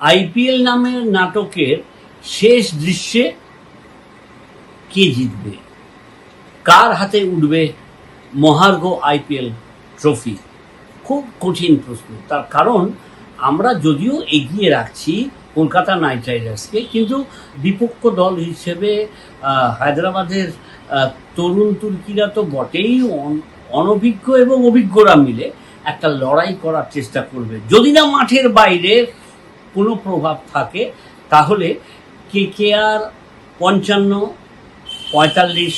IPL নামের নাটকের শেষ দৃশ্যে কে জিতবে? কার হাতে উঠবে মহার্ঘ আইপিএল ট্রফি? খুব কঠিন প্রশ্ন। তার কারণ, আমরা যদিও এগিয়ে রাখছি কলকাতা নাইট রাইডার্সকে, কিন্তু বিপক্ষ দল হিসেবে হায়দ্রাবাদের তরুণ তুর্কিরা তো বটেই অন- অনভিজ্ঞ এবং অভিজ্ঞরা মিলে একটা লড়াই করার চেষ্টা করবে। যদি না মাঠের বাইরে কোনো প্রভাব থাকে, তাহলে কে কে আর পঞ্চান্ন, পঁয়তাল্লিশ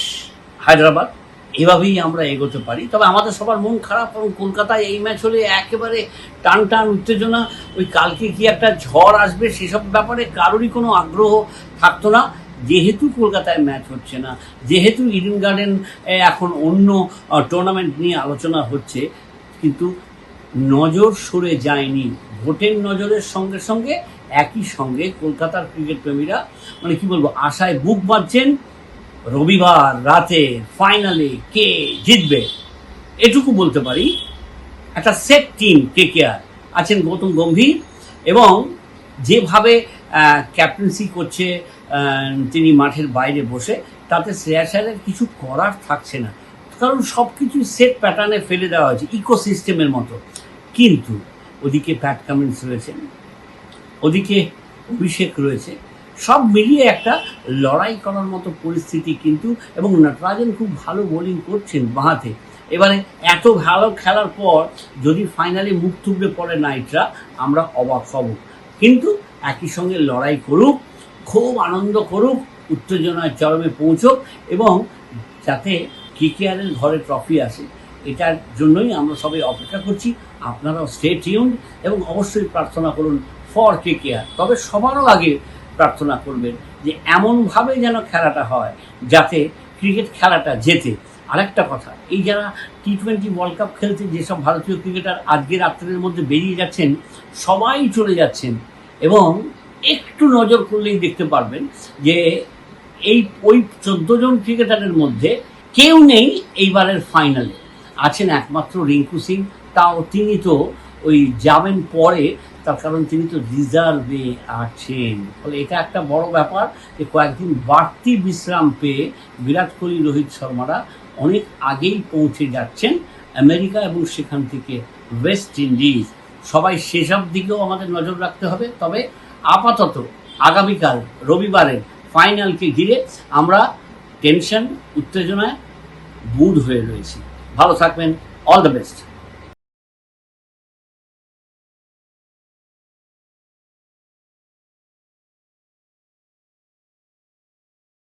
হায়দ্রাবাদ, এভাবেই আমরা এগোতে পারি। তবে আমাদের সবার মন খারাপ এবং কলকাতায় এই ম্যাচ হলে একেবারে টান টান উত্তেজনা, ওই কালকে কি একটা ঝড় আসবে সেসব ব্যাপারে কারোরই কোনো আগ্রহ থাকতো না। যেহেতু কলকাতায় ম্যাচ হচ্ছে না, যেহেতু ইডেন গার্ডেন এখন অন্য টুর্নামেন্ট নিয়ে আলোচনা হচ্ছে, কিন্তু নজর সরে যায়নি। ভোটের নজরের সঙ্গে সঙ্গে একই সঙ্গে কলকাতার ক্রিকেট প্রেমীরা মানে কি বলব, আশায় বুক বাঁধছেন, রবিবার রাতে ফাইনালে কে জিতবে? এটুকু বলতে পারি, একটা সেট টিম কে কে আর আছেন গৌতম গম্ভীর এবং যেভাবে ক্যাপ্টেন্সি করছে তিনি মাঠের বাইরে বসে, তাতে শ্রেয়াসারের কিছু করার থাকছে না। কারণ সব কিছু সেট প্যাটার্নে ফেলে দেওয়া হয়েছে ইকোসিস্টেমের মতো। কিন্তু ওদিকে প্যাট কামিন্স রয়েছেন ওদিকে অভিষেক রয়েছে। সব মিলিয়ে একটা লড়াই করার মতো পরিস্থিতি কিন্তু, এবং নটরাজন খুব ভালো বোলিং করছেন বাঁহাতে। এবারে এত ভালো খেলার পর যদি ফাইনালে মুখ থুবড়ে পড়ে নাইটরা, আমরা অবাক হব। কিন্তু একই সঙ্গে লড়াই করুক, খুব আনন্দ করুক, উত্তেজনার চরমে পৌঁছুক, এবং যাতে কে কেকেআরের ঘরে ট্রফি আসে এটার জন্যই আমরা সবাই অপেক্ষা করছি। আপনারাও স্টে টিউন এবং অবশ্যই প্রার্থনা করুন ফর কে কেয়ার তবে সবারও আগে প্রার্থনা করবেন যে এমনভাবে যেন খেলাটা হয় যাতে ক্রিকেট খেলাটা জেতে। আরেকটা কথা, এই যারা টি টোয়েন্টি ওয়ার্ল্ড কাপ খেলতে যেসব ভারতীয় ক্রিকেটার আজকে রাত্রের মধ্যে বেরিয়ে যাচ্ছেন, সবাই চলে যাচ্ছেন এবং একটু নজর করলেই দেখতে পারবেন যে এই, ওই চোদ্দ জন ক্রিকেটারের মধ্যে কেউ নেই এইবারের ফাইনালে আছেন একমাত্র রিঙ্কু সিং। তাও তিনি তো ওই যাবেন পরে, তার কারণ তিনি তো রিজার্ভে আছেন। ফলে এটা একটা বড় ব্যাপার যে কয়েকদিন বাড়তি বিশ্রাম পেয়ে বিরাট কোহলি, রোহিত শর্মারা অনেক আগেই পৌঁছে যাচ্ছেন আমেরিকা এবং সেখান থেকে ওয়েস্ট ইন্ডিজ। সবাই সেসব দিকেও আমাদের নজর রাখতে হবে। তবে আপাতত আগামীকাল রবিবারের ফাইনালকে ঘিরে আমরা টেনশন, উত্তেজনায় বুড হয়ে রয়েছি। ভালো থাকবেন অল দ্য বেস্ট